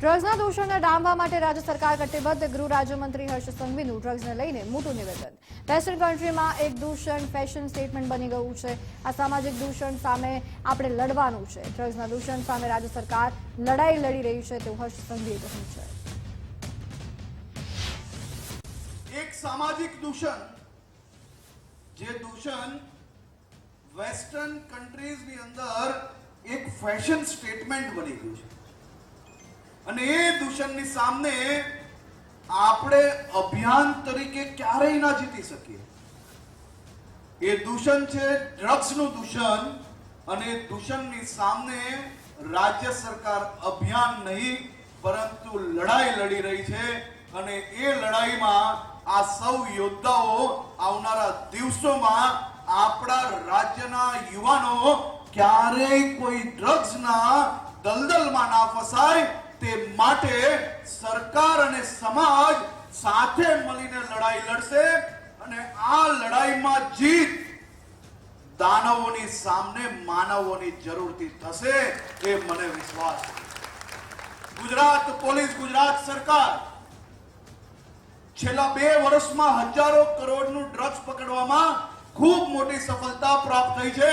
ડ્રગ્સના દૂષણને ડામવા માટે રાજ્ય સરકાર કટિબદ્ધ ગૃહ રાજ્યમંત્રી હર્ષ સંઘવીનું ડ્રગ્સને લઈને મોટું નિવેદન. વેસ્ટર્ન કન્ટ્રીમાં એક દૂષણ ફેશન સ્ટેટમેન્ટ બની ગયું છે. આ સામાજિક દૂષણ સામે આપણે લડવાનું છે. ડ્રગ્સના દૂષણ સામે રાજ્ય સરકાર લડાઈ લડી રહી છે તેવું હર્ષ સંઘવીએ કહ્યું છે. એક સામાજિક દૂષણ, જે દૂષણ વેસ્ટર્ન કન્ટ્રીઝની અંદર એક ફેશન સ્ટેટમેન્ટ બની ગયું છે. અને એ દૂષણની સામે આપણે અભિયાન તરીકે ક્યારેય ના જીતી શકીએ. એ દૂષણ છે ડ્રગ્સનું દૂષણ અને દૂષણની સામે રાજ્ય સરકાર અભિયાન નહીં, પરંતુ લડાઈ લડી રહી છે અને એ લડાઈમાં આ સૌ યોદ્ધાઓ આવનારા દિવસોમાં આપણા રાજ્યના યુવાનો ક્યારેય કોઈ ડ્રગ્સના દલદલમાં ના ફસાય, તે માટે સરકાર અને સમાજ સાથે મળીને લડાઈ લડશે અને આ લડાઈમાં જીત દાનવોની સામે માનવોની જરૂરથી થશે એ મને વિશ્વાસ ગુજરાત, પોલીસ, ગુજરાત સરકાર છેલ્લા બે વર્ષમાં હજારો કરોડનું ડ્રગ્સ પકડવામાં ખૂબ મોટી સફળતા પ્રાપ્ત થઈ છે.